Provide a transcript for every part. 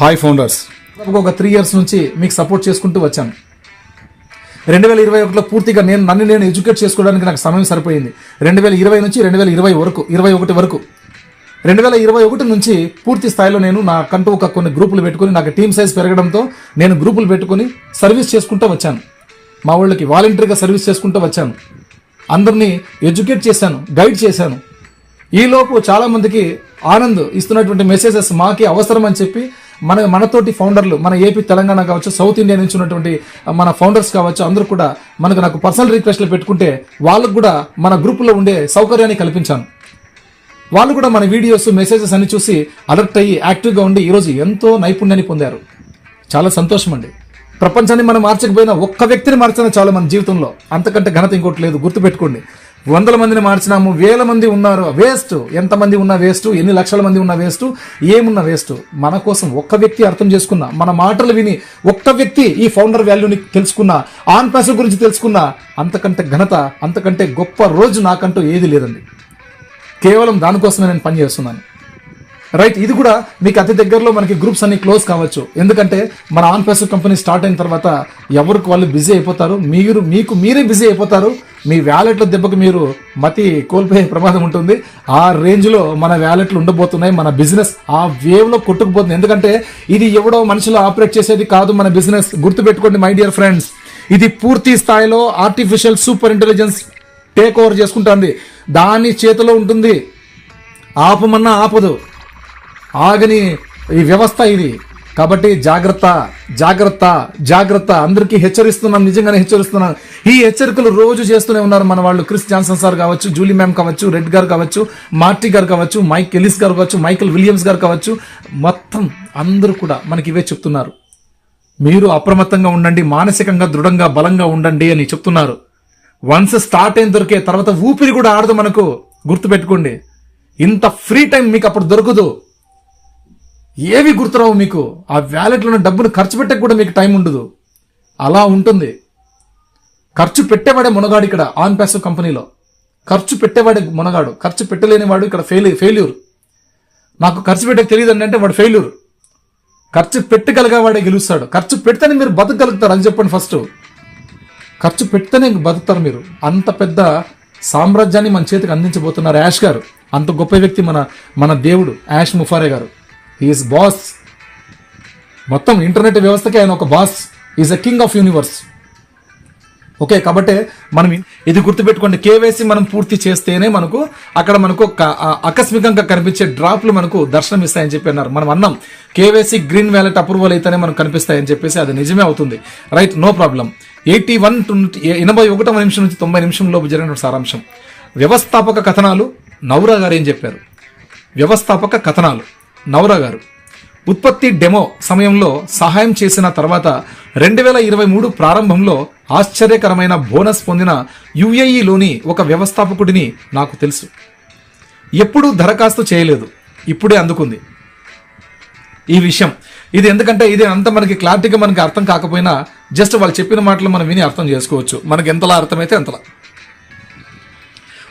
Hi founders ఒక three years నుంచి మీకు సపోర్ట్ చేసుకుంటూ వచ్చాను. రెండు వేల ఇరవై ఒకటిలో పూర్తిగా నేను నన్ను నేను ఎడ్యుకేట్ చేసుకోవడానికి నాకు సమయం సరిపోయింది. రెండు వేల ఇరవై నుంచి రెండు వేల ఇరవై వరకు ఇరవై ఒకటి వరకు. రెండు వేల ఇరవై ఒకటి నుంచి పూర్తి స్థాయిలో నేను నాకంటూ ఒక కొన్ని గ్రూపులు పెట్టుకుని నాకు టీమ్ సైజ్ పెరగడంతో నేను గ్రూపులు పెట్టుకుని సర్వీస్ చేసుకుంటూ వచ్చాను. మా వాళ్ళకి వాలంటరీగా సర్వీస్ చేసుకుంటూ వచ్చాను. అందరినీ ఎడ్యుకేట్ చేశాను గైడ్ చేశాను. ఈలోపు చాలామందికి ఆనంద్ ఇస్తున్నటువంటి మెసేజెస్ మాకి అవసరం అని చెప్పి మన మనతోటి ఫౌండర్లు మన ఏపీ తెలంగాణ కావచ్చు సౌత్ ఇండియా నుంచి ఉన్నటువంటి మన ఫౌండర్స్ కావచ్చు అందరూ కూడా మనకు నాకు పర్సనల్ రిక్వెస్ట్లు పెట్టుకుంటే వాళ్ళకు కూడా మన గ్రూపులో ఉండే సౌకర్యాన్ని కల్పించాను. వాళ్ళు కూడా మన వీడియోస్ మెసేజెస్ అన్ని చూసి అలర్ట్ అయ్యి యాక్టివ్గా ఉండి ఈరోజు ఎంతో నైపుణ్యాన్ని పొందారు. చాలా సంతోషం అండి. ప్రపంచాన్ని మనం మార్చకపోయినా ఒక్క వ్యక్తిని మార్చినా చాలు మన జీవితంలో. అంతకంటే ఘనత ఇంకోటి లేదు గుర్తుపెట్టుకోండి. వందల మందిని మార్చినాము వేల మంది ఉన్నారు వేస్ట్. ఎంతమంది ఉన్నా వేస్ట్ ఎన్ని లక్షల మంది ఉన్నా వేస్ట్ ఏమున్నా వేస్ట్. మన కోసం ఒక్క వ్యక్తి అర్థం చేసుకున్న మన మాటలు విని ఒక్క వ్యక్తి ఈ ఫౌండర్ వాల్యూని తెలుసుకున్న ఆన్ ప్యాసివ్ గురించి తెలుసుకున్న అంతకంటే ఘనత అంతకంటే గొప్ప రోజు నాకంటూ ఏది లేదండి. కేవలం దానికోసమే నేను పని చేస్తున్నాను. రైట్ ఇది కూడా మీకు అతి దగ్గరలో మనకి గ్రూప్స్ అన్ని క్లోజ్ కావచ్చు. ఎందుకంటే మన ఆన్ ప్రెస్ కంపెనీ స్టార్ట్ అయిన తర్వాత ఎవరికి వాళ్ళు బిజీ అయిపోతారు? మీరు మీకు మీరే బిజీ అయిపోతారు. మీ వ్యాలెట్ల దెబ్బకు మీరు మతి కోల్పోయే ప్రమాదం ఉంటుంది. ఆ రేంజ్లో మన వ్యాలెట్లు ఉండబోతున్నాయి. మన బిజినెస్ ఆ వేవ్లో కొట్టుకుపోతుంది. ఎందుకంటే ఇది ఎవడో మనుషులు ఆపరేట్ చేసేది కాదు. మన బిజినెస్ గుర్తుపెట్టుకోండి మై డియర్ ఫ్రెండ్స్. ఇది పూర్తి స్థాయిలో artificial super intelligence take over చేసుకుంటుంది. దాని చేతిలో ఉంటుంది. ఆపమన్నా ఆపదు. ఆగని ఈ వ్యవస్థ ఇది. కాబట్టి జాగ్రత్త జాగ్రత్త జాగ్రత్త. అందరికీ హెచ్చరిస్తున్నాను నిజంగానే హెచ్చరిస్తున్నాను ఈ హెచ్చరికలు రోజు చేస్తూనే ఉన్నారు మన వాళ్ళు క్రిస్ జాన్సన్ సార్ కావచ్చు జూలీ మ్యామ్ కావచ్చు రెడ్ గారు కావచ్చు మార్టీ గారు కావచ్చు మైక్ ఎలిస్ గారు కావచ్చు మైకిల్ విలియమ్స్ గారు కావచ్చు. మొత్తం అందరూ కూడా మనకి ఇవే చెప్తున్నారు. మీరు అప్రమత్తంగా ఉండండి మానసికంగా దృఢంగా బలంగా ఉండండి అని చెప్తున్నారు. వన్స్ స్టార్ట్ అయిన దొరికే తర్వాత ఊపిరి కూడా ఆడదు మనకు. గుర్తుపెట్టుకోండి. ఇంత ఫ్రీ టైం మీకు అప్పుడు దొరకదు. ఏవి గుర్తురావు మీకు? ఆ వ్యాలెట్లో ఉన్న డబ్బును ఖర్చు పెట్టక కూడా మీకు టైం ఉండదు. అలా ఉంటుంది. ఖర్చు పెట్టేవాడే మునగాడు ఇక్కడ ఆన్ ప్యాసివ్ కంపెనీలో. ఖర్చు పెట్టేవాడే మునగాడు. ఖర్చు పెట్టలేనివాడు ఇక్కడ ఫెయిల్ ఫెయిల్యూర్. నాకు ఖర్చు పెట్టక తెలియదు అంటే వాడు ఫెయిల్యూర్. ఖర్చు పెట్టగలిగేవాడే గెలుస్తాడు. ఖర్చు పెడితేనే మీరు బతకగలుగుతారు అని చెప్పండి ఫస్ట్. ఖర్చు పెడితేనే బతుకుతారు మీరు. అంత పెద్ద సామ్రాజ్యాన్ని మన చేతికి అందించబోతున్నారు యాష్ గారు. అంత గొప్ప వ్యక్తి మన మన దేవుడు యాష్ ముఫారే గారు. ఈజ్ బాస్ మొత్తం ఇంటర్నెట్ వ్యవస్థకి ఆయన ఒక boss is a king of universe okay కాబట్టి మనం ఇది గుర్తుపెట్టుకోండి కేవైసీ మనం పూర్తి చేస్తేనే మనకు అక్కడ మనకు ఆకస్మికంగా కనిపించే డ్రాప్లు మనకు దర్శనం ఇస్తాయని చెప్పి అన్నారు. మనం అన్నాం కేవైసీ గ్రీన్ వ్యాలెట్ అప్రూవల్ అయితేనే మనకు కనిపిస్తాయని చెప్పేసి అది నిజమే అవుతుంది. Right no problem eighty one to ఎనభై ఒకటవ నిమిషం నుంచి తొంభై నిమిషంలోపు జరిగిన సారాంశం. వ్యవస్థాపక కథనాలు నౌరా గారు ఏం చెప్పారు? వ్యవస్థాపక కథనాలు. నవరా గారు. ఉత్పత్తి డెమో సమయంలో సహాయం చేసిన తర్వాత రెండు వేల ఇరవై మూడు ప్రారంభంలో ఆశ్చర్యకరమైన బోనస్ పొందిన యుఏఈలోని ఒక వ్యవస్థాపకుడిని నాకు తెలుసు. ఎప్పుడూ దరఖాస్తు చేయలేదు. ఇప్పుడే అందుకుంది. ఈ విషయం. ఇది ఎందుకంటే ఇది అంత మనకి క్లారిటీగా మనకి అర్థం కాకపోయినా జస్ట్ వాళ్ళు చెప్పిన మాటలు మనం విని అర్థం చేసుకోవచ్చు. మనకి ఎంతలా అర్థమైతే అంతలా.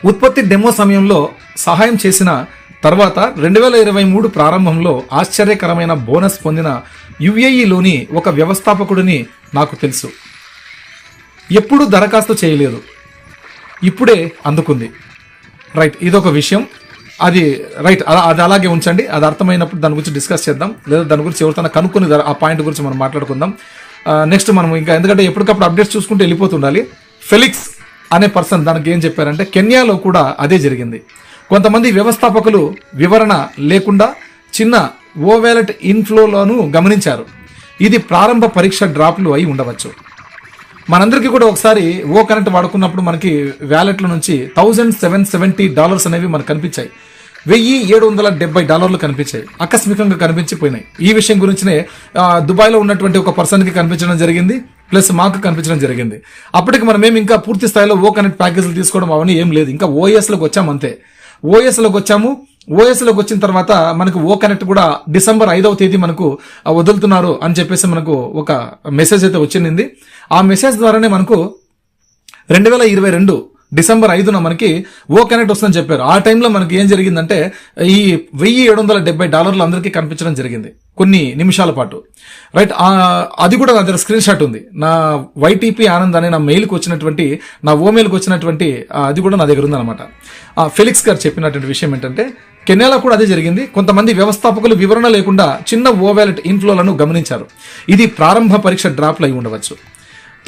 ఉత్పత్తి డెమో సమయంలో సహాయం చేసిన తర్వాత రెండు వేల ఇరవై మూడు ప్రారంభంలో ఆశ్చర్యకరమైన బోనస్ పొందిన యుఏఈలోని ఒక వ్యవస్థాపకుడిని నాకు తెలుసు. ఎప్పుడూ దరఖాస్తు చేయలేదు. ఇప్పుడే అందుకుంది. రైట్ ఇదొక విషయం. అది రైట్ అలా అది అలాగే ఉంచండి. అది అర్థమైనప్పుడు దాని గురించి డిస్కస్ చేద్దాం. లేదా దాని గురించి ఎవరితో కనుక్కుని ఆ పాయింట్ గురించి మనం మాట్లాడుకుందాం. నెక్స్ట్ మనం ఇంకా ఎందుకంటే ఎప్పటికప్పుడు అప్డేట్స్ చూసుకుంటే వెళ్ళిపోతుండాలి. ఫెలిక్స్ అనే పర్సన్ దానికి ఏం చెప్పారంటే కెన్యాలో కూడా అదే జరిగింది. కొంతమంది వ్యవస్థాపకులు వివరణ లేకుండా చిన్న ఓవేలెట్ ఇన్ఫ్లోలోను గమనించారు. ఇది ప్రారంభ పరీక్ష డ్రాప్లు అయి ఉండవచ్చు. మనందరికీ కూడా ఒకసారి ఓ కరెంట్ వాడుకున్నప్పుడు మనకి వ్యాలెట్ల నుంచి థౌజండ్ సెవెన్ సెవెంటీ డాలర్స్ అనేవి మనకు కనిపించాయి. వెయ్యి ఏడు వందల డెబ్బై డాలర్లు కనిపించాయి. ఆకస్మికంగా కనిపించిపోయినాయి. ఈ విషయం గురించినే దుబాయ్లో ఉన్నటువంటి ఒక పర్సన్కి కనిపించడం జరిగింది ప్లస్ మాకు కనిపించడం జరిగింది. అప్పటికి మనమేం ఇంకా పూర్తి స్థాయిలో ఓ కనెక్ట్ ప్యాకేజీలు తీసుకోవడం అవన్నీ ఏం లేదు. ఇంకా ఓఎస్లోకి వచ్చాము అంతే. ఓఎస్లోకి వచ్చాము. ఓఎస్లోకి వచ్చిన తర్వాత మనకు ఓ కనెక్ట్ కూడా డిసెంబర్ ఐదవ తేదీ మనకు వదులుతున్నారు అని చెప్పేసి మనకు ఒక మెసేజ్ అయితే వచ్చింది. ఆ మెసేజ్ ద్వారానే మనకు రెండు వేల ఇరవై రెండు డిసెంబర్ ఐదున మనకి ఓ కనెక్ట్ వస్తుందని చెప్పారు. ఆ టైంలో మనకి ఏం జరిగిందంటే ఈ వెయ్యి ఏడు వందల డెబ్బై డాలర్లు అందరికీ కనిపించడం జరిగింది కొన్ని నిమిషాల పాటు. రైట్ అది కూడా నా దగ్గర స్క్రీన్ షాట్ ఉంది. నా వైటీపీ ఆనంద్ అనే నా మెయిల్కి వచ్చినటువంటి నా ఓమెయిల్కి వచ్చినటువంటి అది కూడా నా దగ్గర ఉందన్నమాట. ఫెలిక్స్ గారు చెప్పినటువంటి విషయం ఏంటంటే కెనెలా కూడా అదే జరిగింది. కొంతమంది వ్యవస్థాపకులు వివరణ లేకుండా చిన్న ఓవాలెట్ ఇన్ఫ్లోలను గమనించారు. ఇది ప్రారంభ పరీక్ష డ్రాప్లు అయి ఉండవచ్చు.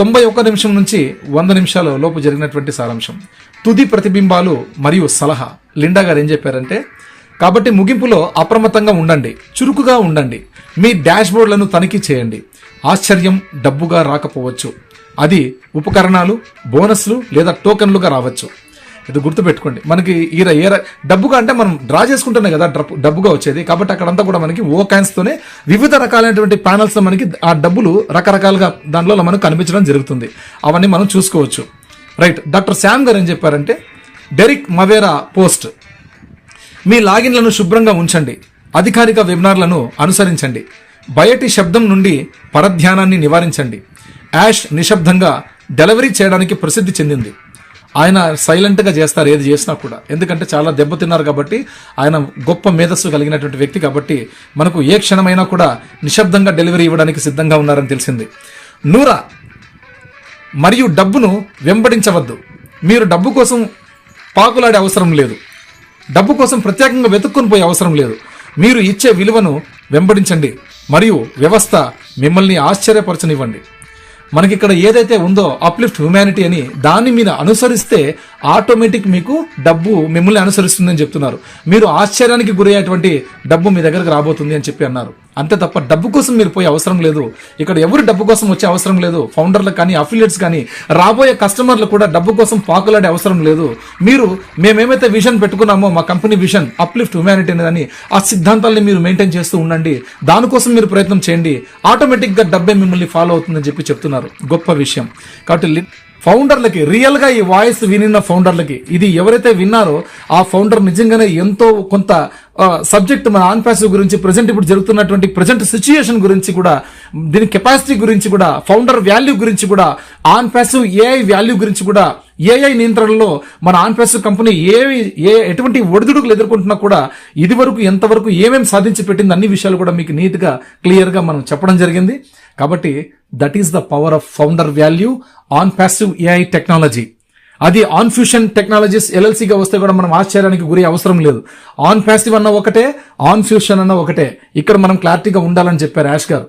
తొంభై ఒక్క నిమిషం నుంచి వంద నిమిషాల లోపు జరిగినటువంటి సారాంశం. తుది ప్రతిబింబాలు మరియు సలహా. లిండా గారు ఏం చెప్పారంటే కాబట్టి ముగింపులో అప్రమత్తంగా ఉండండి. చురుకుగా ఉండండి. మీ డాష్బోర్డ్లను తనిఖీ చేయండి. ఆశ్చర్యం డబ్బుగా రాకపోవచ్చు. అది ఉపకరణాలు బోనస్లు లేదా టోకెన్లుగా రావచ్చు. ఇది గుర్తుపెట్టుకోండి. మనకి ఈ ఏ డబ్బుగా అంటే మనం డ్రా చేసుకుంటున్నాం కదా డబ్బు డబ్బుగా వచ్చేది. కాబట్టి అక్కడంతా కూడా మనకి ఓ కాయిన్స్ తోనే వివిధ రకాలైనటువంటి ప్యానల్స్ మనకి ఆ డబ్బులు రకరకాలుగా దాంట్లో మనకు కనిపించడం జరుగుతుంది. అవన్నీ మనం చూసుకోవచ్చు. రైట్. డాక్టర్ శామ్ గారు ఏం చెప్పారంటే డెరిక్ మవేరా పోస్ట్ మీ లాగిన్లను శుభ్రంగా ఉంచండి. అధికారిక వెబినార్లను అనుసరించండి. బయటి శబ్దం నుండి పరధ్యానాన్ని నివారించండి. యాష్ నిశ్శబ్దంగా డెలివరీ చేయడానికి ప్రసిద్ధి చెందింది. ఆయన సైలెంట్గా చేస్తారు ఏది చేసినా కూడా. ఎందుకంటే చాలా దెబ్బతిన్నారు కాబట్టి ఆయన గొప్ప మేధస్సు కలిగినటువంటి వ్యక్తి కాబట్టి మనకు ఏ క్షణమైనా కూడా నిశ్శబ్దంగా డెలివరీ ఇవ్వడానికి సిద్ధంగా ఉన్నారని తెలిసింది. నూరా మరియు డబ్బును వెంబడించవద్దు. మీరు డబ్బు కోసం పాకులాడే అవసరం లేదు. డబ్బు కోసం ప్రత్యేకంగా వెతుక్కుని పోయే అవసరం లేదు. మీరు ఇచ్చే విలువను వెంబడించండి. మరియు వ్యవస్థ మిమ్మల్ని ఆశ్చర్యపరచనివ్వండి. మనకి ఇక్కడ ఏదైతే ఉందో అప్లిఫ్ట్ హ్యుమానిటీ అని దాన్ని మీరు అనుసరిస్తే ఆటోమేటిక్ మీకు డబ్బు మిమ్మల్ని అనుసరిస్తుందని చెప్తున్నారు. మీరు ఆశ్చర్యానికి గురయ్యేటువంటి డబ్బు మీ దగ్గరకు రాబోతుంది అని చెప్పి అన్నారు. అంతే తప్ప డబ్బు కోసం మీరు పోయే అవసరం లేదు. ఇక్కడ ఎవరు డబ్బు కోసం వచ్చే అవసరం లేదు. ఫౌండర్లకు కానీ అఫిలియట్స్ కానీ రాబోయే కస్టమర్లు కూడా డబ్బు కోసం పాకులాడే అవసరం లేదు. మీరు మేమేమైతే విజన్ పెట్టుకున్నామో మా కంపెనీ విజన్ అప్లిఫ్ట్ హ్యుమానిటీ అనేదని ఆ సిద్ధాంతాలని మీరు మెయింటైన్ చేస్తూ ఉండండి. దానికోసం మీరు ప్రయత్నం చేయండి. ఆటోమేటిక్గా డబ్బే మిమ్మల్ని ఫాలో అవుతుందని చెప్పి చెప్తున్నారు. గొప్ప విషయం. కాబట్టి ఫౌండర్లకి రియల్గా ఈ వాయిస్ వినిన్న ఫౌండర్లకి ఇది ఎవరైతే విన్నారో ఆ ఫౌండర్ నిజంగానే ఎంతో కొంత సబ్జెక్ట్ మన ఆన్ ప్యాసివ్ గురించి ప్రజెంట్ ఇప్పుడు జరుగుతున్నటువంటి ప్రజెంట్ సిచ్యుయేషన్ గురించి కూడా దీని కెపాసిటీ గురించి కూడా ఫౌండర్ వాల్యూ గురించి కూడా ఆన్ ప్యాసివ్ ఏఐ వాల్యూ గురించి కూడా ఏఐ నియంత్రణలో మన ఆన్ ప్యాసివ్ కంపెనీ ఏ ఏ ఎటువంటి ఒడిదుడుకులు ఎదుర్కొంటున్నా కూడా ఇది వరకు ఎంతవరకు ఏమేమి సాధించి పెట్టింది అన్ని విషయాలు కూడా మీకు నీట్గా క్లియర్గా మనం చెప్పడం జరిగింది. కాబట్టి that is the power of founder value on passive AI technology అది ఆన్ ఫ్యూషన్ టెక్నాలజీస్ ఎల్ఎల్సీగా వస్తే కూడా మనం ఆశ్చర్యానికి గురి అవసరం లేదు. ఆన్ ప్యాసివ్ అన్న ఒకటే ఆన్ ఫ్యూషన్ అన్న ఒకటే. ఇక్కడ మనం క్లారిటీగా ఉండాలని చెప్పారు యాష్ గారు.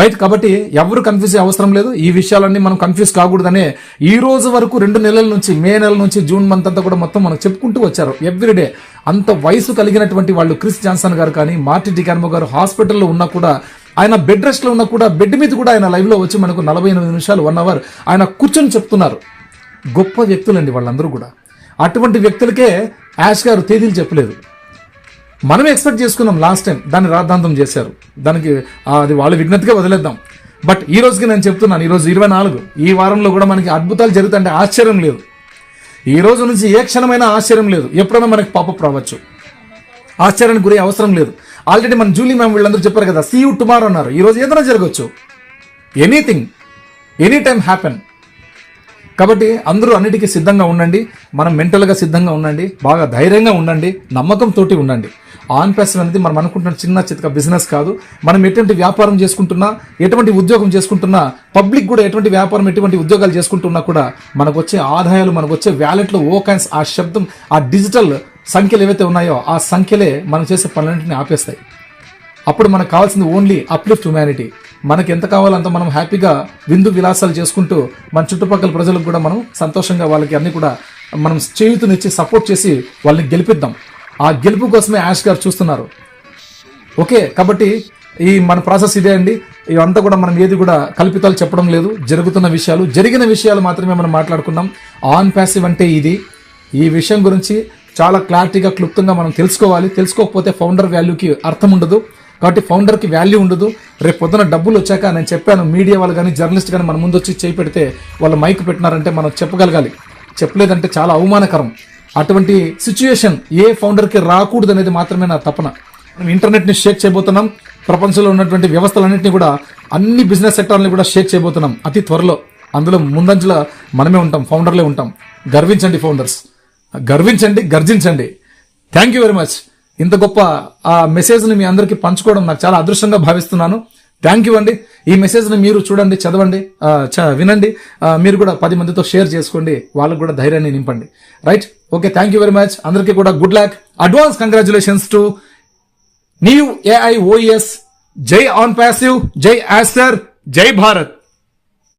రైట్ కాబట్టి ఎవరు కన్ఫ్యూజ్ అవసరం లేదు. ఈ విషయాలన్నీ మనం కన్ఫ్యూజ్ కాకూడదనే ఈ రోజు వరకు రెండు నెలల నుంచి మే నెల నుంచి జూన్ మంత్ అంతా కూడా మొత్తం మనం చెప్పుకుంటూ వచ్చారు. ఎవ్రీడే అంత వయసు కలిగినటువంటి వాళ్ళు క్రిస్ జాన్సన్ గారు కానీ మార్టి డికార్మో గారు హాస్పిటల్లో ఉన్నా కూడా ఆయన బెడ్ రెస్ట్లో ఉన్నా కూడా బెడ్ మీద కూడా ఆయన లైవ్లో వచ్చి మనకు నలభై ఎనిమిది నిమిషాలు వన్ అవర్ ఆయన కూర్చొని చెప్తున్నారు. గొప్ప వ్యక్తులండి వాళ్ళందరూ కూడా. అటువంటి వ్యక్తులకే యాష్ గారు తేదీలు చెప్పలేదు. మనం ఎక్స్పెక్ట్ చేసుకున్నాం లాస్ట్ టైం దాన్ని రాద్ధాంతం చేశారు. దానికి అది వాళ్ళ విజ్ఞతగా వదిలేద్దాం. బట్ ఈ రోజుకి నేను చెప్తున్నాను ఈరోజు ఇరవై నాలుగు. ఈ వారంలో కూడా మనకి అద్భుతాలు జరుగుతుంటే ఆశ్చర్యం లేదు. ఈ రోజు నుంచి ఏ క్షణమైనా ఆశ్చర్యం లేదు. ఎప్పుడైనా మనకి పాపప్ రావచ్చు. ఆశ్చర్యానికి గురి అవసరం లేదు. ఆల్రెడీ మన జూలీ మ్యామ్ వీళ్ళందరూ చెప్పారు కదా సీ యూ టుమారో అన్నారు. ఈ రోజు ఏదైనా జరగవచ్చు ఎనీథింగ్ ఎనీ టైం హ్యాపెన్ కాబట్టి అందరూ అన్నిటికీ సిద్ధంగా ఉండండి. మనం మెంటల్గా సిద్ధంగా ఉండండి. బాగా ధైర్యంగా ఉండండి. నమ్మకంతో ఉండండి. ఆన్ ప్యాసివ్ అనేది మనం అనుకుంటున్న చిన్న చితక బిజినెస్ కాదు. మనం ఎటువంటి వ్యాపారం చేసుకుంటున్నా ఎటువంటి ఉద్యోగం చేసుకుంటున్నా పబ్లిక్ కూడా ఎటువంటి వ్యాపారం ఎటువంటి ఉద్యోగాలు చేసుకుంటున్నా కూడా మనకు వచ్చే ఆదాయాలు మనకు వచ్చే వ్యాలెట్లో ఓ ఆ శబ్దం ఆ డిజిటల్ సంఖ్యలు ఏవైతే ఉన్నాయో ఆ సంఖ్యలే మనం చేసే పనులన్నింటినీ ఆపేస్తాయి. అప్పుడు మనకు కావాల్సింది ఓన్లీ అప్లిఫ్ట్ హ్యుమానిటీ మనకి ఎంత కావాలో అంత మనం హ్యాపీగా విందు విలాసాలు చేసుకుంటూ మన చుట్టుపక్కల ప్రజలకు కూడా మనం సంతోషంగా వాళ్ళకి అన్ని కూడా మనం చేయుతునిచ్చి సపోర్ట్ చేసి వాళ్ళని గెలిపిద్దాం. ఆ గెలుపు కోసమే యాష్ గారు చూస్తున్నారు. ఓకే కాబట్టి ఈ మన ప్రాసెస్ ఇదే అండి. ఇవంతా కూడా మనం ఏది కూడా కల్పితాలు చెప్పడం లేదు. జరుగుతున్న విషయాలు జరిగిన విషయాలు మాత్రమే మనం మాట్లాడుకున్నాం. ఆన్ ప్యాసివ్ అంటే ఇది. ఈ విషయం గురించి చాలా క్లారిటీగా క్లుప్తంగా మనం తెలుసుకోవాలి. తెలుసుకోకపోతే ఫౌండర్ వాల్యూకి అర్థం ఉండదు. కాబట్టి ఫౌండర్కి వాల్యూ ఉండదు. రేపు పొద్దున డబ్బులు వచ్చాక నేను చెప్పాను మీడియా వాళ్ళు కానీ జర్నలిస్ట్ కానీ మన ముందు వచ్చి చేయి పెడితే వాళ్ళు మైక్ పెట్టినారంటే మనం చెప్పగలగాలి. చెప్పలేదంటే చాలా అవమానకరం. అటువంటి సిచ్యుయేషన్ ఏ ఫౌండర్కి రాకూడదు అనేది మాత్రమే నా తపన. మనం ఇంటర్నెట్ని షేక్ చేయబోతున్నాం. ప్రపంచంలో ఉన్నటువంటి వ్యవస్థలన్నింటినీ కూడా అన్ని బిజినెస్ సెక్టార్ని కూడా షేక్ చేయబోతున్నాం. అతి త్వరలో. అందులో ముందంజల మనమే ఉంటాం ఫౌండర్లే ఉంటాం. గర్వించండి ఫౌండర్స్ గర్వించండి గర్జించండి. థ్యాంక్ యూ వెరీ మచ్ ఇంత గొప్ప ఆ మెసేజ్ని మీ అందరికీ పంచుకోవడం నాకు చాలా అదృష్టంగా భావిస్తున్నాను. థ్యాంక్ యూ అండి. ఈ మెసేజ్ని మీరు చూడండి చదవండి చ- వినండి. మీరు కూడా పది మందితో షేర్ చేసుకోండి. వాళ్ళకు కూడా ధైర్యాన్ని నింపండి. Right okay thank you very much అందరికీ కూడా good luck advance congratulations to new AI OS జై ఆన్ ప్యాసివ్ జై ఆస్టర్ జై భారత్